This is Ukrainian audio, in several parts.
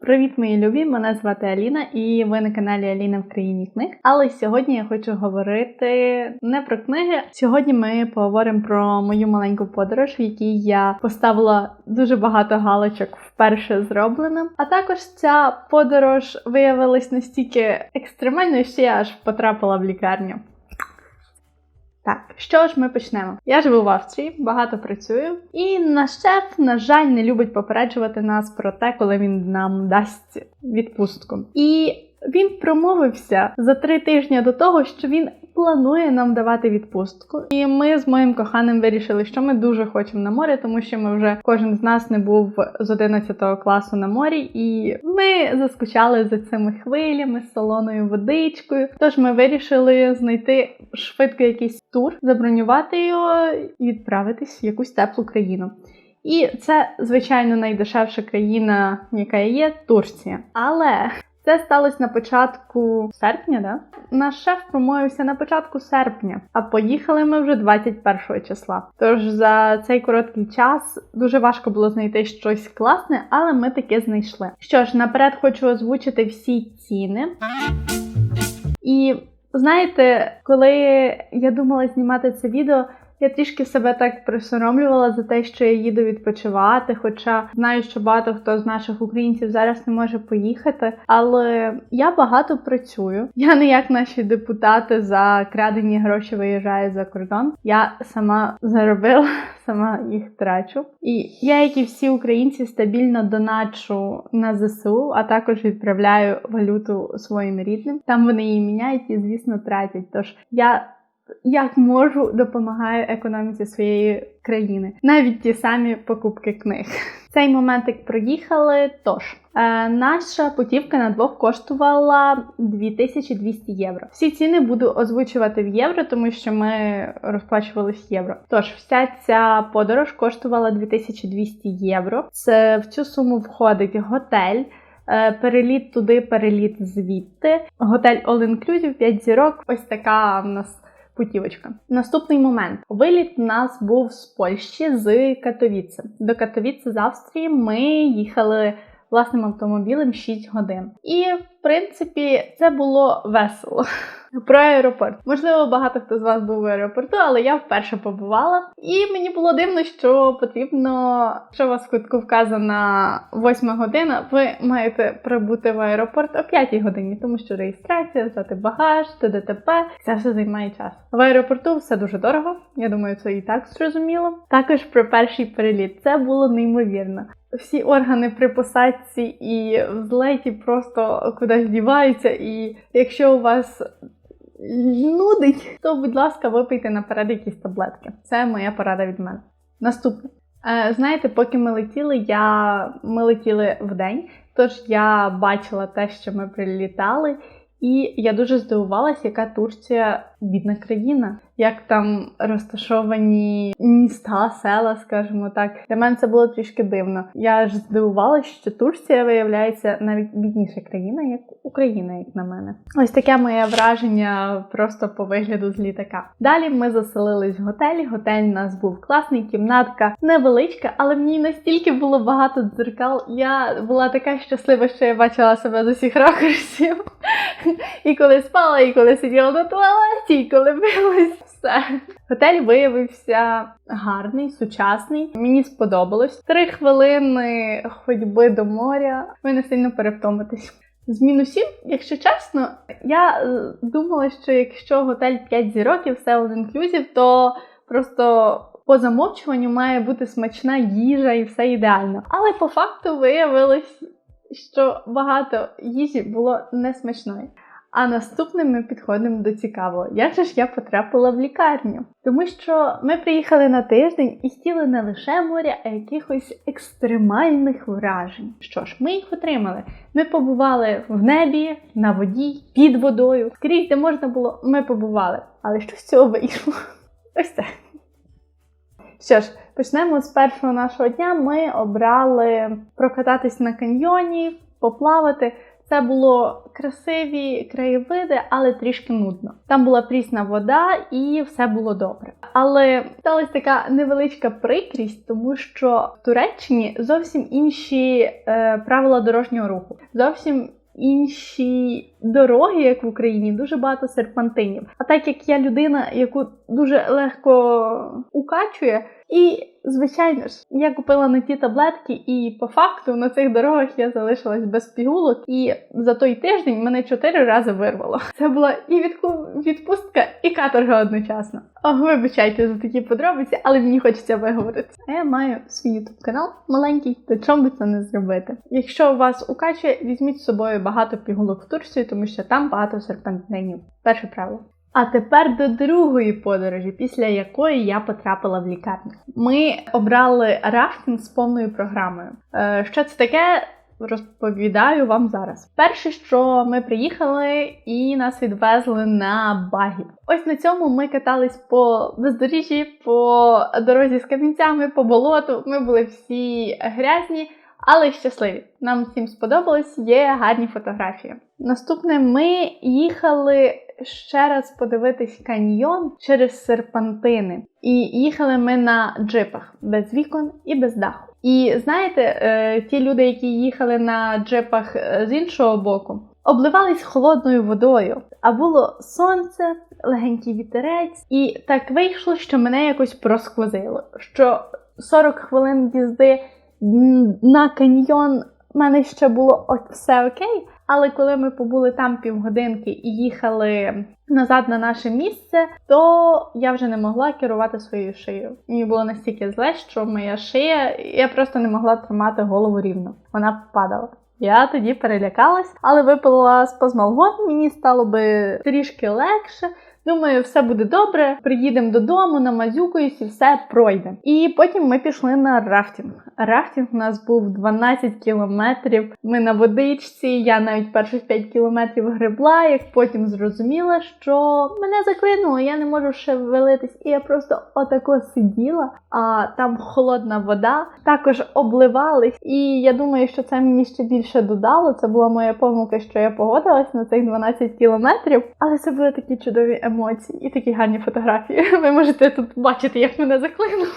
Привіт, мої любі! Мене звати Аліна, і ви на каналі Аліна в країні книг. Але сьогодні я хочу говорити не про книги. Сьогодні ми поговоримо про мою маленьку подорож, в якій я поставила дуже багато галочок вперше зроблено. А також ця подорож виявилась настільки екстремальною, що я аж потрапила в лікарню. Так, що ж ми почнемо? Я живу в Австрії, багато працюю, і наш шеф, на жаль, не любить попереджувати нас про те, коли він нам дасть відпустку. І він промовився за три тижні до того, що він планує нам давати відпустку. І ми з моїм коханим вирішили, що ми дуже хочемо на море, тому що ми вже кожен з нас не був з 11 класу на морі, і ми заскучали за цими хвилями, солоною водичкою. Тож ми вирішили знайти швидко якийсь тур, забронювати його і відправитись в якусь теплу країну. І це, звичайно, найдешевша країна, яка є Турція. Але це сталося на початку серпня, да? Наш шеф промовився на початку серпня, а поїхали ми вже 21 числа. Тож за цей короткий час дуже важко було знайти щось класне, але ми таке знайшли. Що ж, наперед хочу озвучити всі ціни. І знаєте, коли я думала знімати це відео. Я трішки себе так присоромлювала за те, що я їду відпочивати, хоча знаю, що багато хто з наших українців зараз не може поїхати. Але я багато працюю. Я не як наші депутати за крадені гроші виїжджаю за кордон. Я сама заробила, сама їх трачу. І я, як і всі українці, стабільно доначу на ЗСУ, а також відправляю валюту своїм рідним. Там вони її міняють і, звісно, тратять. Тож я як можу допомагаю економіці своєї країни, навіть ті самі покупки книг. Цей моментик проїхали. Тож е, наша путівка на двох коштувала 2200 євро. Всі ціни буду озвучувати в євро, тому що ми розплачувалися євро. Тож, вся ця подорож коштувала 2200 євро. Це в цю суму входить готель. Е, переліт туди, переліт звідти. Готель All Inclusive, 5 зірок. Ось така в нас путівочка. Наступний момент. Виліт у нас був з Польщі з Катовіце. До Катовіце з Австрії ми їхали власним автомобілем 6 годин. І, принципі, це було весело. Про аеропорт. Можливо, багато хто з вас був в аеропорту, але я вперше побувала. І мені було дивно, що потрібно, що у вас в квитку вказана 8 година, ви маєте прибути в аеропорт о 5 годині, тому що реєстрація, здати багаж, ТДТП, це все займає час. В аеропорту все дуже дорого. Я думаю, це і так зрозуміло. Також про перший переліт це було неймовірно. Всі органи при посадці і взлеті просто кудись дівається. і якщо у вас нудить, то, будь ласка, випийте наперед якісь таблетки. Це моя порада від мене. Наступне. Е, знаєте, поки ми летіли, я... ми летіли вдень, тож я бачила те, що ми прилітали, і я дуже здивувалася, яка Турція бідна країна як там розташовані міста, села, скажімо так. Для мене це було трішки дивно. Я ж здивувалася, що Турція виявляється навіть бідніша країна, як Україна, як на мене. Ось таке моє враження просто по вигляду з літака. Далі ми заселились в готелі. Готель у нас був класний, кімнатка невеличка, але мені настільки було багато дзеркал. Я була така щаслива, що я бачила себе з усіх ракурсів. І коли спала, і коли сиділа на туалеті, і коли билась все. Готель виявився гарний, сучасний. Мені сподобалось. Три хвилини ходьби до моря. Ви не сильно перевтомитесь. З мінусів, якщо чесно, я е, думала, що якщо готель 5 зірок і все all inclusive, то просто по замовчуванню має бути смачна їжа і все ідеально. Але по факту виявилось, що багато їжі було несмачної. А наступним ми підходимо до цікавого. Як же ж я потрапила в лікарню? Тому що ми приїхали на тиждень і хотіли не лише моря, а якихось екстремальних вражень. Що ж, ми їх отримали. Ми побували в небі, на воді, під водою. Скрізь, де можна було, ми побували. Але що з цього вийшло? Ось це. Що ж, почнемо з першого нашого дня. Ми обрали прокататись на каньйоні, поплавати. Це було красиві краєвиди, але трішки нудно. Там була прісна вода і все було добре. Але сталася така невеличка прикрість, тому що в Туреччині зовсім інші е, правила дорожнього руху, зовсім інші дороги, як в Україні, дуже багато серпантинів. А так як я людина, яку дуже легко укачує, і, звичайно ж, я купила не ті таблетки, і по факту на цих дорогах я залишилась без пігулок, і за той тиждень мене чотири рази вирвало. Це була і відпустка, і каторга одночасно. О, вибачайте за такі подробиці, але мені хочеться виговорити. А я маю свій ютуб канал маленький, то чому би це не зробити? Якщо вас укачує, візьміть з собою багато пігулок в Турцію, тому що там багато серпантинів. Перше правило. А тепер до другої подорожі, після якої я потрапила в лікарню. Ми обрали рафтинг з повною програмою. Е, що це таке? Розповідаю вам зараз. Перше, що ми приїхали і нас відвезли на багі. Ось на цьому ми катались по бездоріжжі, по дорозі з камінцями, по болоту. Ми були всі грязні, але щасливі. Нам всім сподобалось, є гарні фотографії. Наступне ми їхали ще раз подивитись каньйон через серпантини. І їхали ми на джипах без вікон і без даху. І знаєте, е, ті люди, які їхали на джипах е, з іншого боку, обливались холодною водою. А було сонце, легенький вітерець, і так вийшло, що мене якось просквозило. Що 40 хвилин їзди на каньйон в мене ще було все окей. Але коли ми побули там півгодинки і їхали назад на наше місце, то я вже не могла керувати своєю шиєю. Мені було настільки зле, що моя шия, я просто не могла тримати голову рівно. Вона падала. Я тоді перелякалась, але випила спазмалгон, мені стало би трішки легше. Думаю, все буде добре. Приїдемо додому, намазюкаюсь і все пройде. І потім ми пішли на рафтинг. Рафтинг у нас був 12 кілометрів. Ми на водичці. Я навіть перших 5 кілометрів гребла, як потім зрозуміла, що мене заклинуло, я не можу ще вилитись. І я просто отако сиділа, а там холодна вода, також обливались. І я думаю, що це мені ще більше додало. Це була моя помилка, що я погодилась на цих 12 кілометрів. Але це були такі чудові емоції емоцій і такі гарні фотографії. Ви можете тут бачити, як мене заклинуло.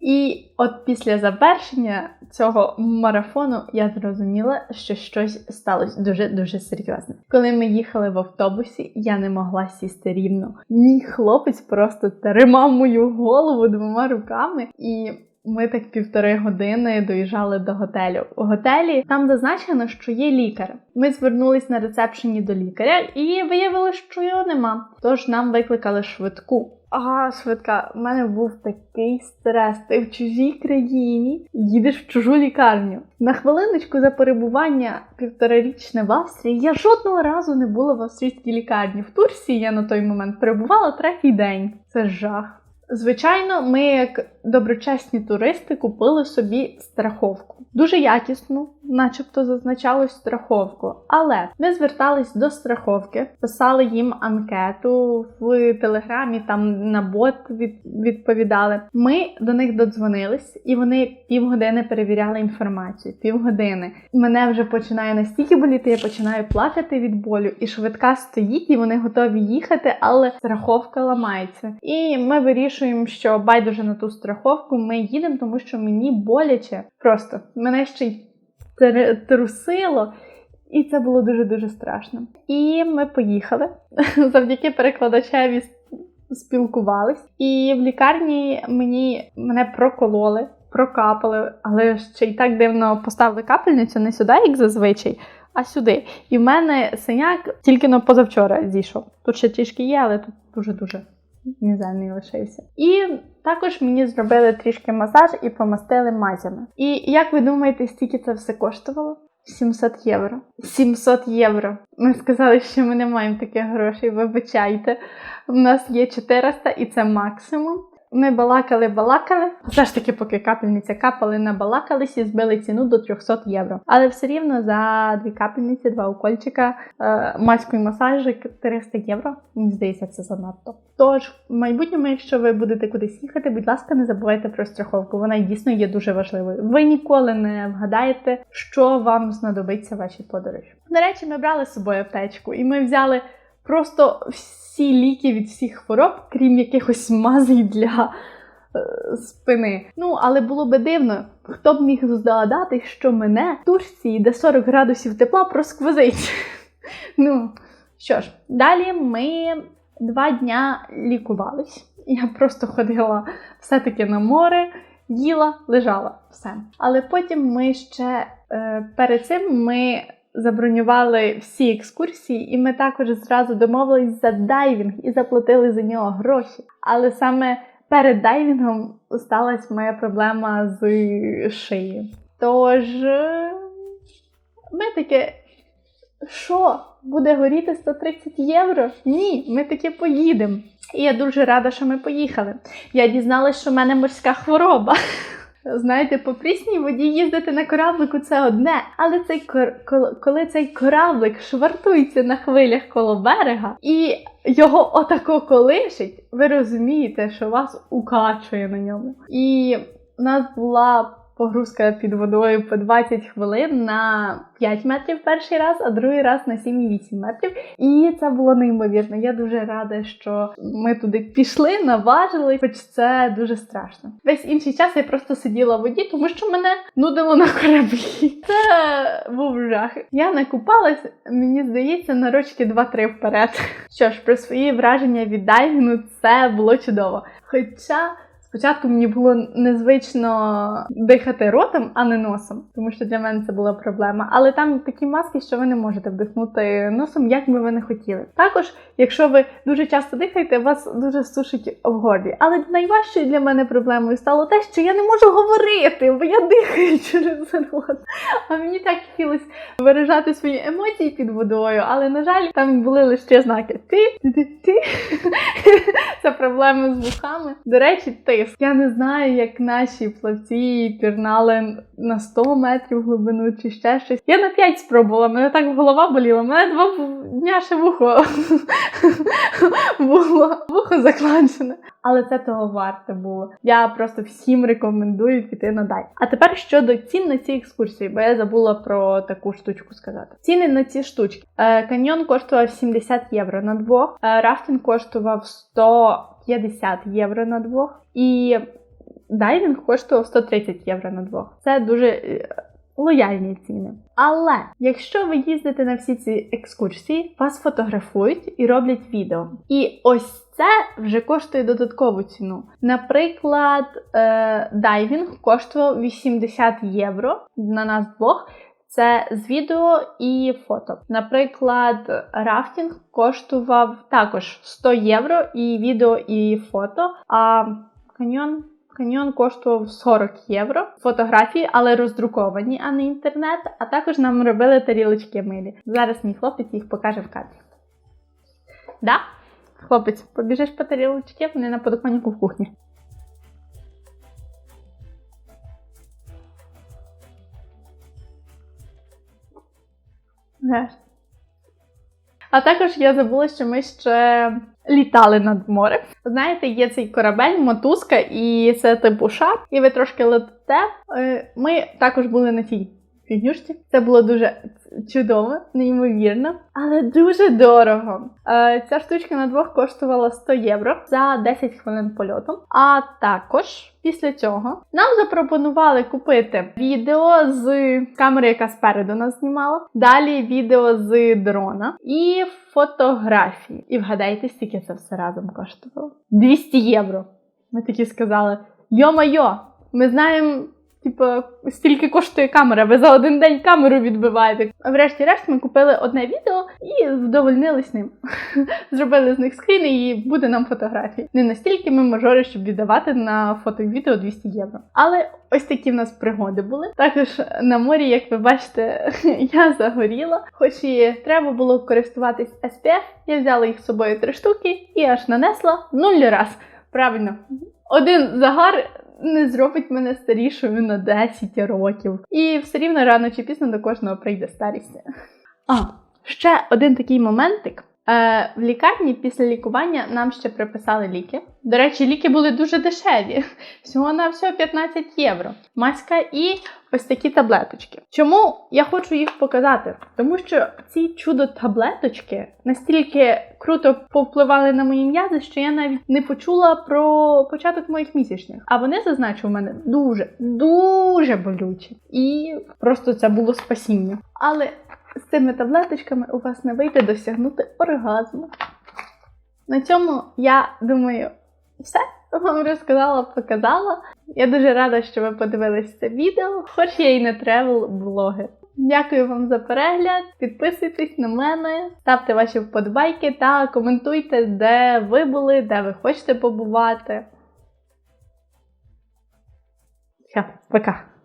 І от після завершення цього марафону я зрозуміла, що щось сталося дуже-дуже серйозне. Коли ми їхали в автобусі, я не могла сісти рівно. Мій хлопець просто тримав мою голову двома руками, і ми так півтори години доїжджали до готелю. У готелі там зазначено, що є лікар. Ми звернулись на рецепшені до лікаря і виявили, що його нема. Тож нам викликали швидку. Ага, швидка, У мене був такий стрес. Ти в чужій країні їдеш в чужу лікарню. На хвилиночку за перебування півторарічне в Австрії я жодного разу не була в австрійській лікарні. В Турції я на той момент перебувала третій день. Це жах. Звичайно, ми, як доброчесні туристи, купили собі страховку. Дуже якісну, начебто зазначалось страховку. Але ми звертались до страховки, писали їм анкету в телеграмі, там на бот відповідали. Ми до них додзвонились, і вони півгодини перевіряли інформацію. Півгодини. Мене вже починає настільки боліти, я починаю плакати від болю, і швидка стоїть, і вони готові їхати, але страховка ламається. І ми вирішуємо, що байдуже на ту страховку ми їдемо, тому що мені боляче. Просто мене ще й трусило. І це було дуже-дуже страшно. І ми поїхали завдяки перекладачеві спілкувались. І в лікарні мені мене прокололи, прокапали, але ще й так дивно поставили капельницю не сюди, як зазвичай, а сюди. І в мене синяк тільки на позавчора зійшов. Тут ще трішки є, але тут дуже-дуже мізерний лишився. І також мені зробили трішки масаж і помастили мазями. І як ви думаєте, стільки це все коштувало? 700 євро. 700 євро. Ми сказали, що ми не маємо таких грошей. Вибачайте. У нас є 400 і це максимум. Ми балакали, балакали. Все ж таки, поки капельниця капали, набалакались і збили ціну до 300 євро. Але все рівно за дві капельниці, два укольчика, е, маську і масажик 300 євро. Мені здається, це занадто. Тож, в майбутньому, якщо ви будете кудись їхати, будь ласка, не забувайте про страховку. Вона дійсно є дуже важливою. Ви ніколи не вгадаєте, що вам знадобиться в вашій подорожі. До речі, ми брали з собою аптечку, і ми взяли просто всі ліки від всіх хвороб, крім якихось мазей для е, спини. Ну, але було би дивно, хто б міг здогадати, що мене в тушці, де 40 градусів тепла, просквозить. Ну, що ж, далі ми два дня лікувались. Я просто ходила все-таки на море, їла, лежала, все. Але потім ми ще е, перед цим ми забронювали всі екскурсії, і ми також зразу домовились за дайвінг і заплатили за нього гроші. Але саме перед дайвінгом сталася моя проблема з шиєю. Тож е, ми таке, що буде горіти 130 євро? Ні, ми таки поїдемо. І я дуже рада, що ми поїхали. Я дізналась, що в мене морська хвороба. Знаєте, по прісній воді їздити на кораблику це одне, але цей коли цей кораблик швартується на хвилях коло берега і його отако колишить, ви розумієте, що вас укачує на ньому. І у нас була погрузка під водою по 20 хвилин на 5 метрів перший раз, а другий раз на 7,8 метрів. І це було неймовірно. Я дуже рада, що ми туди пішли, наважили, хоч це дуже страшно. Весь інший час я просто сиділа в воді, тому що мене нудило на кораблі. Це був жах. Я не купалась, мені здається, на рочки 2-3 вперед. Що ж, про свої враження від дайвінгу це було чудово. Хоча. Спочатку мені було незвично дихати ротом, а не носом, тому що для мене це була проблема. Але там такі маски, що ви не можете вдихнути носом, як би ви не хотіли. Також, якщо ви дуже часто дихаєте, вас дуже сушить в горлі. Але найважчою для мене проблемою стало те, що я не можу говорити, бо я дихаю через рот. А мені так хотілося виражати свої емоції під водою, але на жаль, там були лише знаки ти, ти, ти, ти. Це проблеми з вухами. До речі, тиск. Я не знаю, як наші плавці пірнали на 100 метрів глибину чи ще щось. Я на 5 спробувала, мене так голова боліла, мене два дня ще вухо було вухо закладене. Але це того варте було. Я просто всім рекомендую піти на дай. А тепер щодо цін на ці екскурсії, бо я забула про таку штучку сказати. Ціни на ці штучки. Е, каньйон коштував 70 євро на двох, е, рафтинг коштував 150 євро на двох, і дайвінг коштував 130 євро на двох. Це дуже е, лояльні ціни. Але якщо ви їздите на всі ці екскурсії, вас фотографують і роблять відео. І ось це вже коштує додаткову ціну. Наприклад, е, дайвінг коштував 80 євро на нас двох. Це з відео і фото. Наприклад, рафтинг коштував також 100 євро і відео, і фото. А каньйон Каньйон коштував 40 євро. Фотографії, але роздруковані, а не інтернет. А також нам робили тарілочки милі. Зараз мій хлопець їх покаже в кадрі. Да? Хлопець, побіжиш по тарілочки, вони на подоконнику в кухні. Знаєш. А також я забула, що ми ще літали над морем. Знаєте, є цей корабель, мотузка, і це типу шар, і ви трошки летите. Е, Ми також були на цій фігнюшці. Це було дуже чудово, неймовірно, але дуже дорого. Е, Ця штучка на двох коштувала 100 євро за 10 хвилин польоту. А також після цього нам запропонували купити відео з камери, яка спереду нас знімала. Далі відео з дрона і фотографії. І вгадайте, скільки це все разом коштувало? 200 євро. Ми такі сказали: Йо-майо, ми знаємо. Типу, стільки коштує камера, ви за один день камеру відбиваєте. А врешті-решт ми купили одне відео і вдовольнились ним. Зробили з них скріни і буде нам фотографії. Не настільки ми мажори, щоб віддавати на фото і відео 200 євро. Але ось такі в нас пригоди були. Також на морі, як ви бачите, я загоріла. Хоч і треба було користуватись SPF, я взяла їх з собою три штуки і аж нанесла нуль раз. Правильно, один загар не зробить мене старішою на 10 років. І все рівно рано чи пізно до кожного прийде старість. А, ще один такий моментик. Е, в лікарні після лікування нам ще приписали ліки. До речі, ліки були дуже дешеві. Всього на всього 15 євро. Маська і ось такі таблеточки. Чому я хочу їх показати? Тому що ці чудо-таблеточки настільки круто повпливали на мої м'язи, що я навіть не почула про початок моїх місячних. А вони зазначу в мене дуже, дуже болючі. І просто це було спасіння. Але з цими таблеточками у вас не вийде досягнути оргазму. На цьому я думаю, все вам розказала, показала. Я дуже рада, що ви подивились це відео, хоч я і не тревел блогер. Дякую вам за перегляд. Підписуйтесь на мене, ставте ваші вподобайки та коментуйте, де ви були, де ви хочете побувати. Все, пока.